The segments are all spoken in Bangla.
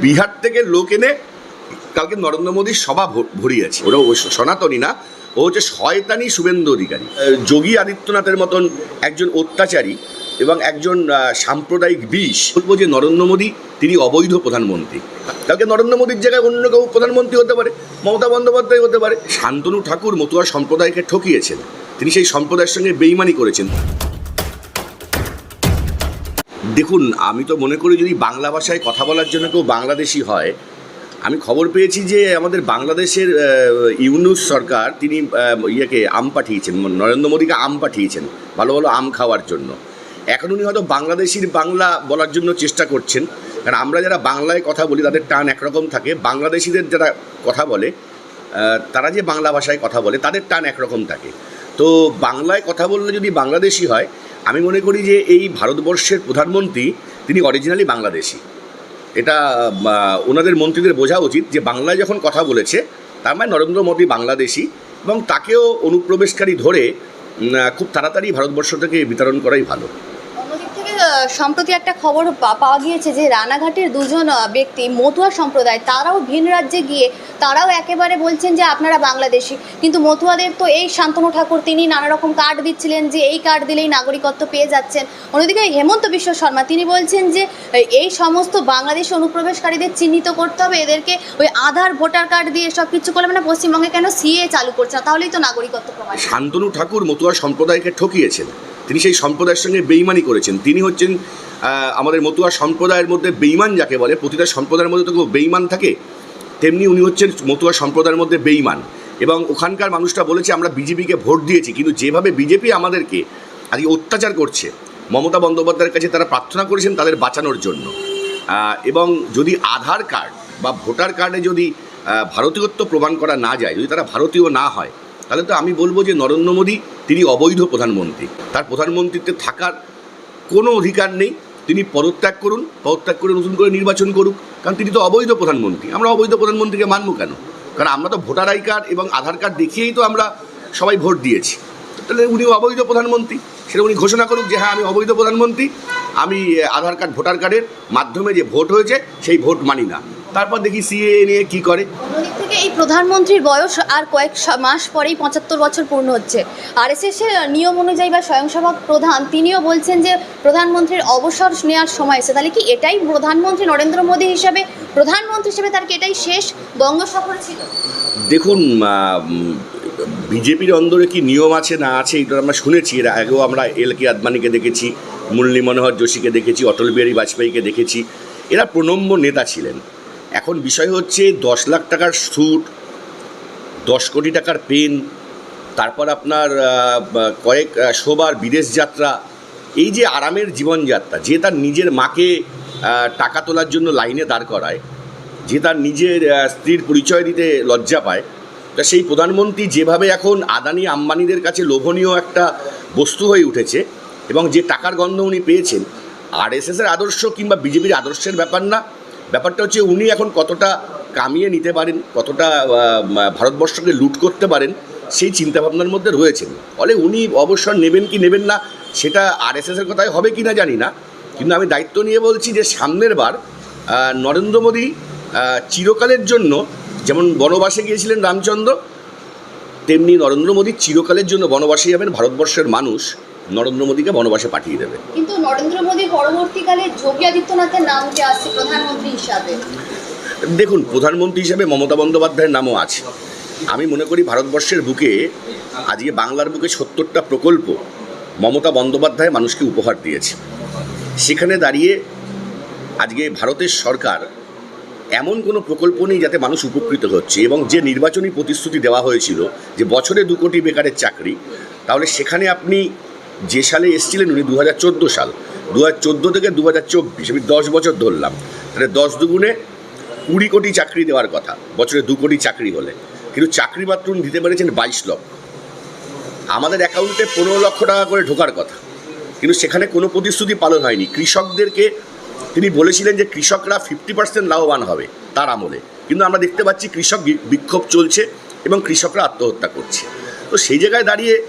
বিহার থেকে লোক এনে কালকে নরেন্দ্র মোদীর সভা ভর- ভরিয়েছে। ওরা সনাতনী না, ও হচ্ছে শয়তানি শুভেন্দু অধিকারী। যোগী আদিত্যনাথের মতন একজন অত্যাচারী এবং একজন সাম্প্রদায়িক বিষ। বলব যে নরেন্দ্র মোদী, তিনি অবৈধ প্রধানমন্ত্রী। কালকে নরেন্দ্র মোদীর জায়গায় অন্য কেউ প্রধানমন্ত্রী হতে পারে, মমতা বন্দ্যোপাধ্যায় হতে পারে। শান্তনু ঠাকুর মতুয়া সম্প্রদায়কে ঠকিয়েছেন। তিনি সেই সম্প্রদায়ের সঙ্গে বেইমানি করেছেন। দেখুন, আমি তো মনে করি যদি বাংলা ভাষায় কথা বলার জন্য কেউ বাংলাদেশি হয়, আমি খবর পেয়েছি যে আমাদের বাংলাদেশের ইউনুস সরকার তিনি ইয়েকে আম পাঠিয়েছেন, নরেন্দ্র মোদীকে আম পাঠিয়েছেন, ভালো ভালো আম খাওয়ার জন্য। এখন উনি হয়তো বাংলাদেশির বাংলা বলার জন্য চেষ্টা করছেন, কারণ আমরা যারা বাংলায় কথা বলি, তাদের টান একরকম থাকে, বাংলাদেশিদের যারা কথা বলে তারা যে বাংলা ভাষায় কথা বলে, তাদের টান একরকম থাকে। তো বাংলায় কথা বললে যদি বাংলাদেশি হয় আমি মনে করি যে এই ভারতবর্ষের প্রধানমন্ত্রী, তিনি অরিজিনালি বাংলাদেশি। এটা ওনাদের মন্ত্রীদের বোঝা উচিত যে বাংলায় যখন কথা বলেছে, তার মানে নরেন্দ্র মোদী বাংলাদেশি এবং তাকেও অনুপ্রবেশকারী ধরে খুব তাড়াতাড়ি ভারতবর্ষ থেকে বিতরণ করাই ভালো। সম্প্রতি একটা খবর পাওয়া গিয়েছে যে রানাঘাটের দুজন ব্যক্তি মতুয়া সম্প্রদায়, তারাও ভিন রাজ্যে গিয়ে তারাও একেবারে বলছেন যে আপনারা বাংলাদেশি। কিন্তু মতুয়াদের তো এই শান্তনু ঠাকুর, তিনি নানা রকম কার্ড দিচ্ছিলেন যে এই কার্ড দিলেই নাগরিকত্ব পেয়ে যাচ্ছেন। অন্যদিকে হেমন্ত বিশ্ব শর্মা, তিনি বলছেন যে এই- সমস্ত বাংলাদেশি অনুপ্রবেশকারীদের চিহ্নিত করতে হবে, এদেরকে ওই আধার, ভোটার কার্ড দিয়ে সব কিছু করলে মানে পশ্চিমবঙ্গে কেন সিএ চালু করছে তাহলেই তো নাগরিকত্ব প্রমাণ। শান্তনু ঠাকুর মতুয়া সম্প্রদায়কে ঠকিয়েছেন। তিনি সেই সম্প্রদায়ের সঙ্গে বেইমানি করেছেন। তিনি হচ্ছেন আমাদের মতুয়া সম্প্রদায়ের মধ্যে বেইমান যাকে বলে, প্রতিটা সম্প্রদায়ের মধ্যে তো বেইমান থাকে। তেমনি উনি হচ্ছেন মতুয়া সম্প্রদায়ের মধ্যে বেইমান এবং ওখানকার মানুষটা বলেছে, আমরা বিজেপিকে ভোট দিয়েছি, কিন্তু যেভাবে বিজেপি আমাদেরকে আজকে অত্যাচার করছে, মমতা বন্দ্যোপাধ্যায়ের কাছে তারা প্রার্থনা করেছেন তাদের বাঁচানোর জন্য। এবং যদি আধার কার্ড বা ভোটার কার্ডে যদি ভারতীয়ত্ব প্রমাণ করা না যায়, যদি তারা ভারতীয় না হয়, তাহলে তো আমি বলব যে নরেন্দ্র মোদী, তিনি অবৈধ প্রধানমন্ত্রী। তার প্রধানমন্ত্রীতে থাকার কোনো অধিকার নেই। তিনি পদত্যাগ করুন, পদত্যাগ করে নতুন করে নির্বাচন করুক, কারণ তিনি তো অবৈধ প্রধানমন্ত্রী। আমরা অবৈধ প্রধানমন্ত্রীকে মানব কেন? কারণ আমরা তো ভোটার আই কার্ড এবং আধার কার্ড দেখিয়েই তো আমরা সবাই ভোট দিয়েছি। তাহলে উনি অবৈধ প্রধানমন্ত্রী। সেটা উনি ঘোষণা করুক যে হ্যাঁ আমি অবৈধ প্রধানমন্ত্রী। আমি আধার কার্ড, ভোটার কার্ডের মাধ্যমে যে ভোট হয়েছে, সেই ভোট মানি না। তারপর দেখি সিএ নিয়ে কি করে। থেকে এই প্রধানমন্ত্রীর বয়স আর কয়েক মাস পরেই পঁচাত্তর বছর পূর্ণ হচ্ছে। আর এস এর নিয়ম অনুযায়ী বা স্বয়ংসেবক প্রধান তিনিও বলছেন যে প্রধানমন্ত্রীর অবসর নেওয়ার সময় এসে তাহলে কি এটাই প্রধানমন্ত্রী নরেন্দ্র মোদী হিসাবে প্রধানমন্ত্রী হিসেবে তার কি এটাই শেষ বঙ্গ সফর ছিল? দেখুন বিজেপির অন্দরে কি নিয়ম আছে না আছে এটা আমরা শুনেছি। এর আগেও আমরা এল কে আদবানিকে দেখেছি মুরলী মনোহর যোশীকে দেখেছি অটল বিহারী বাজপেয়ীকে দেখেছি। এরা প্রণম্য নেতা ছিলেন। এখন বিষয় হচ্ছে দশ লাখ টাকার স্যুট দশ কোটি টাকার পেন তারপর আপনার কয়েক শোবার বিদেশ যাত্রা, এই যে আরামের জীবনযাত্রা, যে তার নিজের মাকে টাকা তোলার জন্য লাইনে দাঁড় করায়, যে তার নিজের স্ত্রীর পরিচয় দিতে লজ্জা পায়, তা সেই প্রধানমন্ত্রী যেভাবে এখন আদানি আম্বানিদের কাছে লোভনীয় একটা বস্তু হয়ে উঠেছে এবং যে টাকার গন্ধ উনি পেয়েছেন, আর এস এর আদর্শ কিংবা বিজেপির আদর্শের ব্যাপার না ব্যাপারটা হচ্ছে উনি এখন কতটা কামিয়ে নিতে পারেন, কতটা ভারতবর্ষকে লুট করতে পারেন, সেই চিন্তাভাবনার মধ্যে রয়েছেন। ফলে উনি অবসর নেবেন কি নেবেন না, সেটা আর এস এর কথায় হবে কি না জানি না। কিন্তু আমি দায়িত্ব নিয়ে বলছি যে সামনের বার নরেন্দ্র মোদী চিরকালের জন্য যেমন বনবাসে গিয়েছিলেন রামচন্দ্র, তেমনি নরেন্দ্র মোদী চিরকালের জন্য বনবাসে যাবেন ভারতবর্ষের মানুষ। নরেন্দ্র মোদীকে বনবাসে পাঠিয়ে দেবে। কিন্তু নরেন্দ্র মোদী পরবর্তীকালে যোগী আদিত্যনাথের নাম উঠে আসছে প্রধানমন্ত্রী হিসাবে? দেখুন প্রধানমন্ত্রী হিসেবে মমতা বন্দ্যোপাধ্যায়ের নামও আছে। আমি মনে করি ভারতবর্ষের বুকে আজকে বাংলার বুকে সত্তরটা প্রকল্প মমতা বন্দ্যোপাধ্যায় মানুষকে উপহার দিয়েছে। সেখানে দাঁড়িয়ে আজকে ভারতের সরকার এমন কোনো প্রকল্প নেই যাতে মানুষ উপকৃত হচ্ছে এবং যে নির্বাচনী প্রতিশ্রুতি দেওয়া হয়েছিল যে বছরে দু কোটি বেকারের চাকরি তাহলে সেখানে আপনি যে সালে এসেছিলেন উনি দু হাজার চোদ্দ সাল। দু হাজার চোদ্দ থেকে দু হাজার চব্বিশ। আমি দশ বছর ধরলাম। তাহলে দশ দুগুণে কুড়ি কোটি চাকরি দেওয়ার কথা। বছরে দু কোটি চাকরি হলে। কিন্তু চাকরি মাত্র উনি দিতে পেরেছেন বাইশ লক্ষ। আমাদের অ্যাকাউন্টে পনেরো লক্ষ টাকা করে ঢোকার কথা। কিন্তু সেখানে কোনো প্রতিশ্রুতি পালন হয়নি। কৃষকদেরকে তিনি বলেছিলেন যে কৃষকরা ফিফটি পার্সেন্ট লাভবান হবে তার আমলে। কিন্তু আমরা দেখতে পাচ্ছি কৃষক বিক্ষোভ চলছে এবং কৃষকরা আত্মহত্যা করছে। তো সেই জায়গায় দাঁড়িয়ে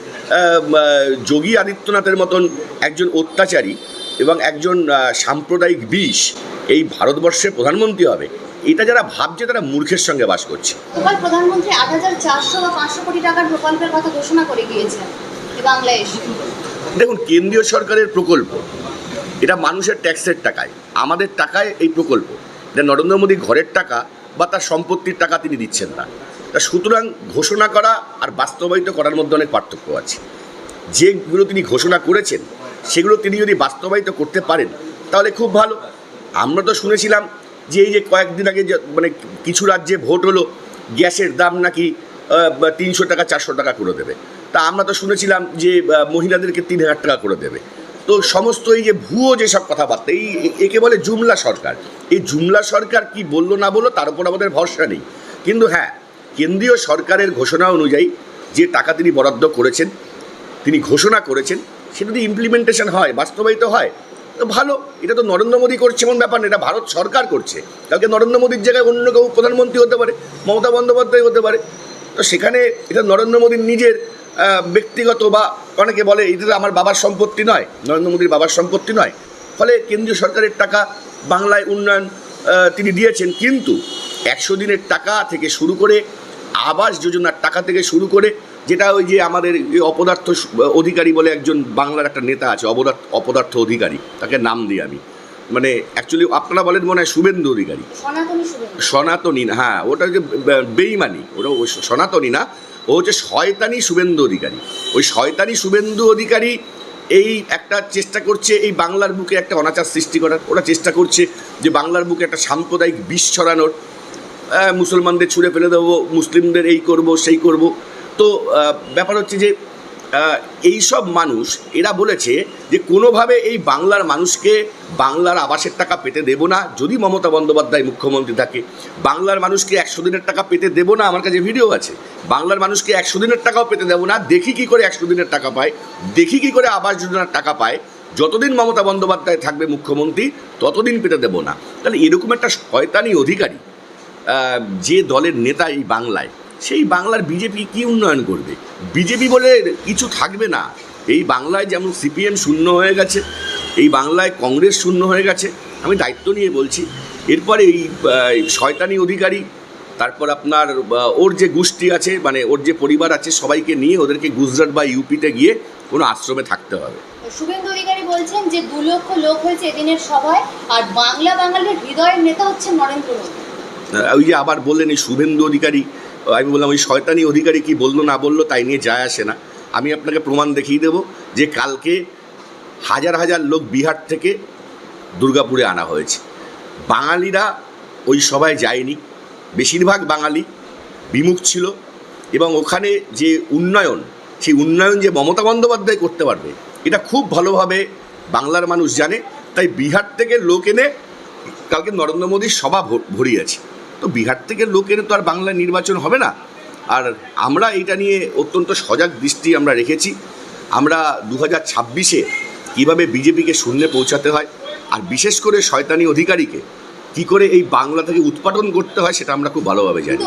যোগী আদিত্যনাথের মতন একজন অত্যাচারী এবং একজন সাম্প্রদায়িক বিষ এই ভারতবর্ষের প্রধানমন্ত্রী হবে এটা যারা ভাবছে তারা মূর্খের সঙ্গে বাস করছে। প্রধানমন্ত্রী আট হাজার চারশো বা পাঁচশো কোটি টাকার প্রকল্পের কথা ঘোষণা করে গিয়েছেন বাংলায় দেখুন কেন্দ্রীয় সরকারের প্রকল্প এটা মানুষের ট্যাক্সের টাকায় আমাদের টাকায় এই প্রকল্প এটা নরেন্দ্র মোদী ঘরের টাকা তার সম্পত্তির টাকা তিনি দিচ্ছেন না। তা সুতরাং ঘোষণা করা আর বাস্তবায়িত করার মধ্যে অনেক পার্থক্য আছে। যেগুলো তিনি ঘোষণা করেছেন, সেগুলো তিনি যদি বাস্তবায়িত করতে পারেন, তাহলে খুব ভালো। আমরা তো শুনেছিলাম যে এই যে কয়েকদিন আগে মানে কিছু রাজ্যে ভোট হলো, গ্যাসের দাম নাকি তিনশো টাকা, চারশো টাকা করে দেবে। তা আমরা তো শুনেছিলাম যে মহিলাদেরকে তিন হাজার টাকা করে দেবে। তো সমস্ত এই যে ভুয়ো যেসব কথাবার্তা, এই একে বলে জুমলা সরকার। এই জুমলা সরকার কি বলল না বলল তার উপর আমাদের ভরসা নেই। কিন্তু হ্যাঁ কেন্দ্রীয় সরকারের ঘোষণা অনুযায়ী যে টাকা তিনি বরাদ্দ করেছেন, তিনি ঘোষণা করেছেন, সেটা যদি ইমপ্লিমেন্টেশন হয়, বাস্তবায়িত হয়, তো ভালো। এটা তো নরেন্দ্র মোদী করছে এমন ব্যাপার না, এটা ভারত সরকার করছে। কালকে নরেন্দ্র মোদীর জায়গায় অন্য কেউ প্রধানমন্ত্রী হতে পারে, মমতা বন্দ্যোপাধ্যায় হতে পারে। তো সেখানে এটা নরেন্দ্র মোদীর নিজের ব্যক্তিগত বা অনেকে বলে এটা আমার বাবার সম্পত্তি নয় নরেন্দ্র মোদীর বাবার সম্পত্তি নয়। ফলে কেন্দ্রীয় সরকারের টাকা বাংলায় উন্নয়ন তিনি দিয়েছেন। কিন্তু একশো দিনের টাকা থেকে শুরু করে আবাস যোজনার টাকা থেকে শুরু করে যেটা ওই যে আমাদের এই অপদার্থ অধিকারী বলে একজন বাংলার একটা নেতা আছে অপদার্থ অপদার্থ অধিকারী তাকে নাম দিই আমি। মানে অ্যাকচুয়ালি আপনারা বলেন মনে হয় শুভেন্দু অধিকারী। সনাতনী হ্যাঁ ওটা যে বেইমানি ওটা সনাতনী না ও হচ্ছে শয়তানি শুভেন্দু অধিকারী। ওই শয়তানি শুভেন্দু অধিকারী এই একটা চেষ্টা করছে এই বাংলার বুকে একটা অনাচার সৃষ্টি করার। ওরা চেষ্টা করছে যে বাংলার বুকে একটা সাম্প্রদায়িক বিষ ছড়ানোর। মুসলমানদের ছুঁড়ে ফেলে দেবো, মুসলিমদের এই করব, সেই করব। তো ব্যাপার হচ্ছে যে এই সব মানুষ, এরা বলেছে যে কোনোভাবে এই বাংলার মানুষকে বাংলার আবাসের টাকা পেতে দেবো না, যদি মমতা বন্দ্যোপাধ্যায় মুখ্যমন্ত্রী থাকে। বাংলার মানুষকে একশো দিনের টাকা পেতে দেবো না, আমার কাছে ভিডিও আছে। বাংলার মানুষকে একশো দিনের টাকাও পেতে দেবো না, দেখি কি করে একশো দিনের টাকা পায়, দেখি কি করে আবাস যোজনার টাকা পায়। যতদিন মমতা বন্দ্যোপাধ্যায় থাকবে মুখ্যমন্ত্রী, ততদিন পেতে দেবো না। তাহলে এরকম একটা শয়তানি অধিকারী যে দলের নেতা এই বাংলায় সেই বাংলার বিজেপি কি উন্নয়ন করবে? বিজেপি বলে কিছু থাকবে না। এই বাংলায় যেমন সিপিএম শূন্য হয়ে গেছে এই বাংলায় কংগ্রেস শূন্য হয়ে গেছে আমি দায়িত্ব নিয়ে বলছি। এরপরে এই শয়তানি অধিকারী তারপর আপনার ওর যে গোষ্ঠী আছে মানে ওর যে পরিবার আছে সবাইকে নিয়ে ওদেরকে গুজরাট বা ইউপিতে গিয়ে কোনো আশ্রমে থাকতে হবে। শুভেন্দু অধিকারী বলছেন যে দু লক্ষ লোক হয়েছে এদিনের সভায় আর বাংলা বাঙালির হৃদয়ের নেতা হচ্ছেন নরেন্দ্র মোদী। ওই যে আবার বললেন এই শুভেন্দু অধিকারী আমি বললাম, ওই শয়তানি অধিকারী কি বলল, না বলল, তাই নিয়ে যায় আসে না। আমি আপনাকে প্রমাণ দেখিয়ে দেবো যে কালকে হাজার হাজার লোক বিহার থেকে দুর্গাপুরে আনা হয়েছে। বাঙালিরা ওই সভায় যায়নি। বেশিরভাগ বাঙালি বিমুখ ছিল এবং ওখানে যে উন্নয়ন, সেই উন্নয়ন যে মমতা বন্দ্যোপাধ্যায় করতে পারবে, এটা খুব ভালোভাবে বাংলার মানুষ জানে। তাই বিহার থেকে লোক এনে কালকে নরেন্দ্র মোদীর সভা ভরিয়েছে। তো বিহার থেকে লোক এনে তো আর বাংলায় নির্বাচন হবে না। আর আমরা এটা নিয়ে অত্যন্ত সজাগ দৃষ্টি আমরা রেখেছি। আমরা দু হাজার ছাব্বিশে কীভাবে বিজেপিকে শূন্যে পৌঁছাতে হয়, আর বিশেষ করে শয়তানি অধিকারীকে, কী করে এই বাংলা থেকে উৎপাদন করতে হয় সেটা আমরা খুব ভালোভাবে জানি।